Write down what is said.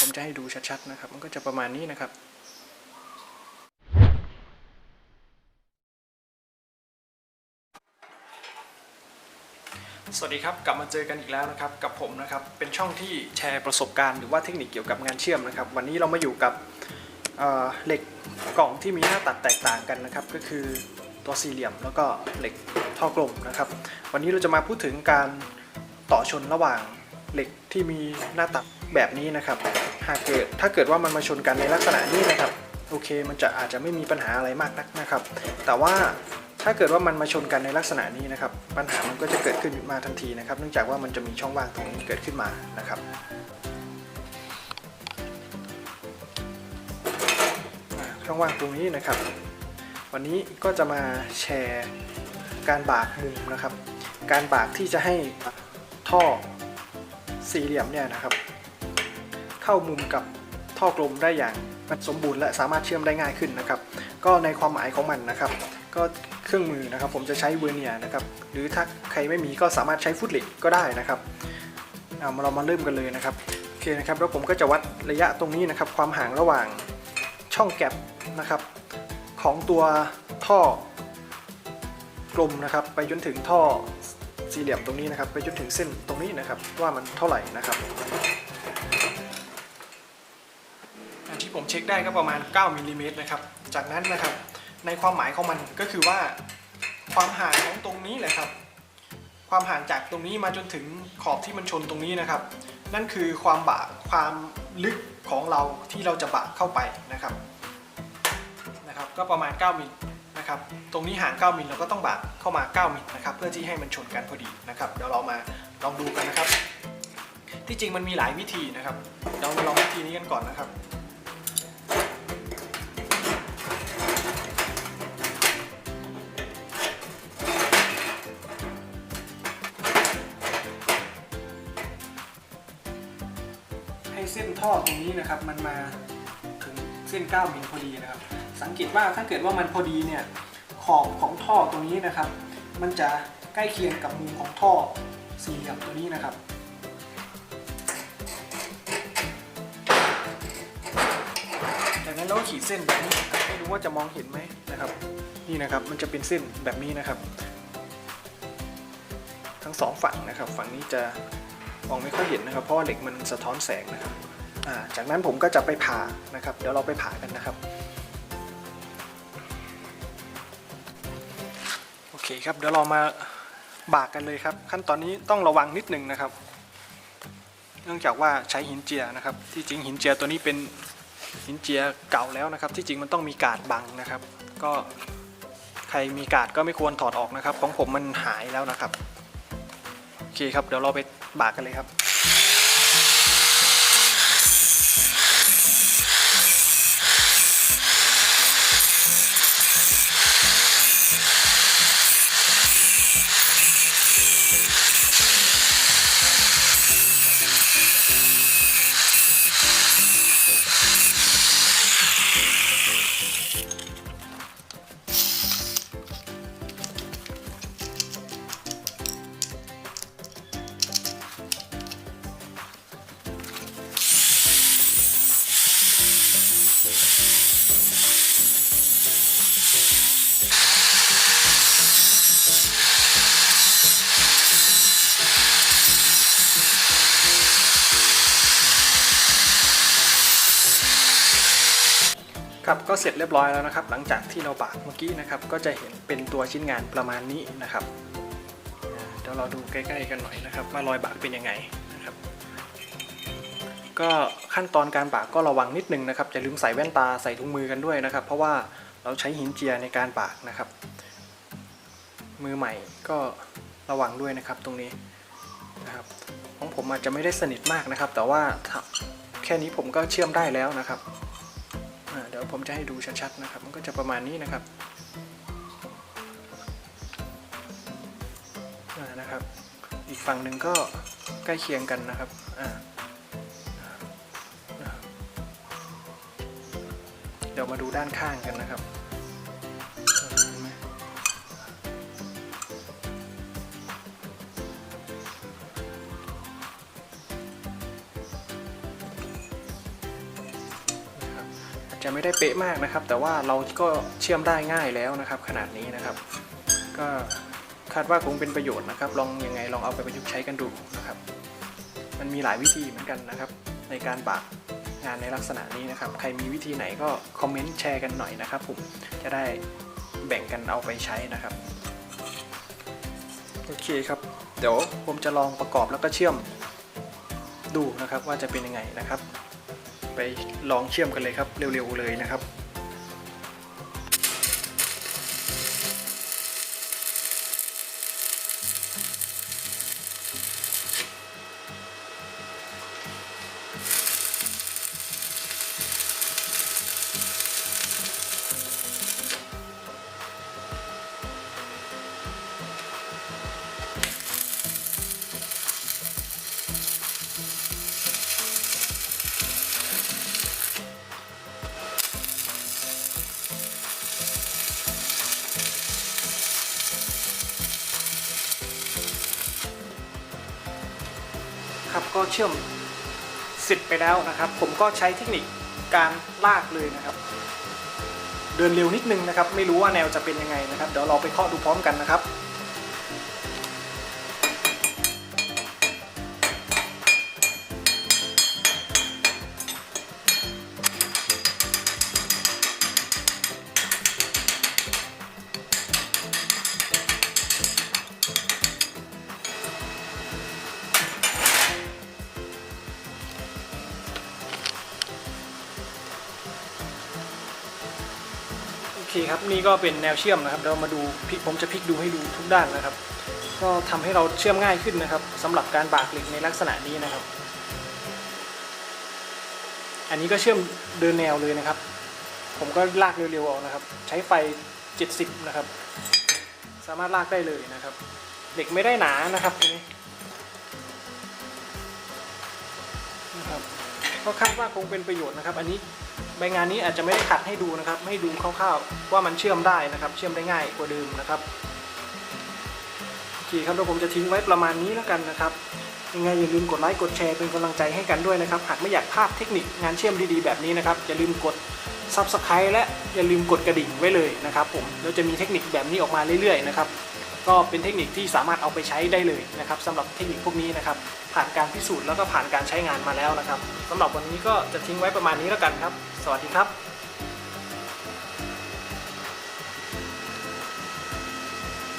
ผมจะให้ดูชัดๆนะครับ มันก็จะประมาณนี้นะครับสวัสดีครับ กลับมาเจอกันอีกแล้วนะครับ กับผมนะครับเป็นช่องที่แชร์ประสบการณ์หรือว่าเทคนิคเกี่ยวกับงานเชื่อมนะครับ วันนี้เรามาอยู่กับเเหล็กกล่องที่มีหน้าตัดแตกต่างกันนะครับ ก็คือตัวสี่เหลี่ยมแล้วก็เหล็กท่อกลมนะครับ วันนี้เราจะมาพูดถึงการต่อชนระหว่างเหล็กที่มีหน้าตัดแบบนี้นะครับ หากเกิดถ้าเกิดว่ามันมาชนกันในลักษณะนี้นะครับโอเคมันจะอาจจะไม่มีปัญหาอะไรมากนักนะครับ แต่ว่าถ้าเกิดว่ามันมาชนกันในลักษณะนี้นะครับ ปัญหามันก็จะเกิดขึ้นมาทันทีนะครับ เนื่องจากว่ามันจะมีช่องว่างตรงนี้เกิดขึ้นมานะครับช่องว่างตรงนี้นะครับ วันนี้ก็จะมาแชร์การบากมุมนะครับ การบากที่จะให้ท่อสี่เหลี่ยมเนี่ยนะครับ เข้ามุมกับท่อกลมได้อย่างสมบูรณ์และสามารถเชื่อมได้ง่ายขึ้นนะครับ ก็ในความหมายของมันนะครับ ก็เครื่องมือนะครับ ผมจะใช้เวอร์เนียร์นะครับ หรือถ้าใครไม่มีก็สามารถใช้ฟุตเหล็กก็ได้นะครับเอาเรามาเริ่มกันเลยนะครับโอเคนะครับ แล้วผมก็จะวัดระยะตรงนี้นะครับ ความห่างระหว่างช่องแก็บนะครับ ของตัวท่อกลมนะครับ ไปจนถึงท่อสี่เหลี่ยมตรงนี้นะครับ ไปจนถึงเส้นตรงนี้นะครับ ว่ามันเท่าไหร่นะครับ อัน ที่ผมเช็คได้ก็ประมาณ 9มิลลิเมตรนะครับ จากนั้นนะครับ ในความหมายของมันก็คือว่า ความห่างของตรงนี้แหละครับ ความห่างจากตรงนี้มาจนถึงขอบที่มันชนตรงนี้นะครับ นั่นคือความบะความลึกของเราที่เราจะบะเข้าไปนะครับนะครับ ก็ประมาณ 9มิลนะครับ ตรงนี้ห่าง 9มิลเราก็ต้องบะเข้ามา 9มิลนะครับ เพื่อที่ให้มันชนกันพอดีนะครับ เดี๋ยวเรามาลองดูกันนะครับ ที่จริงมันมีหลายวิธีนะครับเดี๋ยวเรามาลองวิธีนี้กันก่อนนะครับ เส้นท่อตรงนี้นะครับ มันมาถึงเส้น 9 มิลพอดีนะครับ สังเกตว่าถ้าเกิดว่ามันพอดีเนี่ยขอบของท่อตรงนี้นะครับ มันจะใกล้เคียงกับมุมของท่อสี่เหลี่ยมตัวนี้นะครับจากนั้นเราขีดเส้นแบบนี้ไม่รู้ว่าจะมองเห็นไหมนะครับ นี่นะครับมันจะเป็นเส้นแบบนี้นะครับ ทั้งสองฝั่งนะครับ ฝั่งนี้จะ มองไม่ค่อยเห็นนะครับ เพราะว่าเหล็กมันสะท้อนแสงนะครับจากนั้นผมก็จะไปผ่านะครับ เดี๋ยวเราไปผ่ากันนะครับ โอเคครับ เดี๋ยวเรามาบากกันเลยครับ ขั้นตอนนี้ต้องระวังนิดนึงนะครับ เนื่องจากว่าใช้หินเจียนะครับ ที่จริงหินเจียตัวนี้เป็นหินเจียเก่าแล้วนะครับ ที่จริงมันต้องมีกาดบังนะครับ ก็ใครมีกาดก็ไม่ควรถอดออกนะครับ ของผมมันหายแล้วนะครับ โอเคครับเดี๋ยวเราไปบากกันเลยครับ ครับก็เสร็จเรียบร้อยแล้วนะครับ หลังจากที่เราบากเมื่อกี้นะครับก็จะเห็นเป็นตัวชิ้นงานประมาณนี้นะครับเดี๋ยวเราดูใกล้ๆกันหน่อยนะครับ ว่ารอยบากเป็นยังไงนะครับ ก็ขั้นตอนการบากก็ระวังนิดนึงนะครับอย่าลืมใส่แว่นตาใส่ถุงมือกันด้วยนะครับ เพราะว่าเราใช้หินเจียในการบากนะครับ มือใหม่ก็ระวังด้วยนะครับตรงนี้นะครับของผมอาจจะไม่ได้สนิทมากนะครับ แต่ว่าแค่นี้ผมก็เชื่อมได้แล้วนะครับ ผมจะให้ดูชัดๆนะครับ มันก็จะประมาณนี้นะครับนะครับ อีกฝั่งหนึ่งก็ใกล้เคียงกันนะครับเดี๋ยวมาดูด้านข้างกันนะครับ จะไม่ได้เป๊ะมากนะครับ แต่ว่าเราก็เชื่อมได้ง่ายแล้วนะครับ ขนาดนี้นะครับ ก็คาดว่าคงเป็นประโยชน์นะครับ ลองยังไงลองเอาไปประยุกต์ใช้กันดูนะครับ มันมีหลายวิธีเหมือนกันนะครับ ในการบากงานในลักษณะนี้นะครับ ใครมีวิธีไหนก็คอมเมนต์แชร์กันหน่อยนะครับผมจะได้แบ่งกันเอาไปใช้นะครับโอเคครับ เดี๋ยวผมจะลองประกอบแล้วก็เชื่อมดูนะครับว่าจะเป็นยังไงนะครับ ไปลองเชื่อมกันเลยครับเร็วๆเลยนะครับ ครับก็เชื่อมเสร็จไปแล้วนะครับ ผมก็ใช้เทคนิคการลากเลยนะครับ เดินเร็วนิดนึงนะครับ ไม่รู้ว่าแนวจะเป็นยังไงนะครับ เดี๋ยวเราไปเคาะดูพร้อมกันนะครับ เคครับนี่ก็เป็นแนวเชื่อมนะครับ เรามาดูพลิกผมจะพลิกดูให้ดูทุกด้านนะครับ ก็ทำให้เราเชื่อมง่ายขึ้นนะครับสำหรับการบากเหล็กในลักษณะนี้นะครับ อันนี้ก็เชื่อมเดินแนวเลยนะครับ ผมก็ลากเร็วๆเอานะครับ ใช้ไฟ 70 นะครับ สามารถลากได้เลยนะครับ เหล็กไม่ได้หนานะครับตัวนี้นะครับก็คาดว่าคงเป็นประโยชน์นะครับ อันนี้ ใบงานนี้อาจจะไม่ได้ขัดให้ดูนะครับ ให้ดูคร่าวๆว่ามันเชื่อมได้นะครับ เชื่อมได้ง่ายกว่าเดิมนะครับโอเคครับเดี๋ยวผมจะทิ้งไว้ประมาณนี้แล้วกันนะครับยังไงอย่าลืมกดไลค์กดแชร์เป็นกำลังใจให้กันด้วยนะครับ หากไม่อยากพลาดเทคนิคงานเชื่อมดีๆแบบนี้นะครับอย่าลืมกด Subscribe และอย่าลืมกดกระดิ่งไว้เลยนะครับผมเราจะมีเทคนิคแบบนี้ออกมาเรื่อยๆนะครับ ก็เป็นเทคนิคที่สามารถเอาไปใช้ได้เลยนะครับสำหรับเทคนิคพวกนี้นะครับผ่านการพิสูจน์แล้วก็ผ่านการใช้งานมาแล้วนะครับสำหรับวันนี้ก็จะทิ้งไว้ประมาณนี้แล้วกันครับ สวัสดีครับ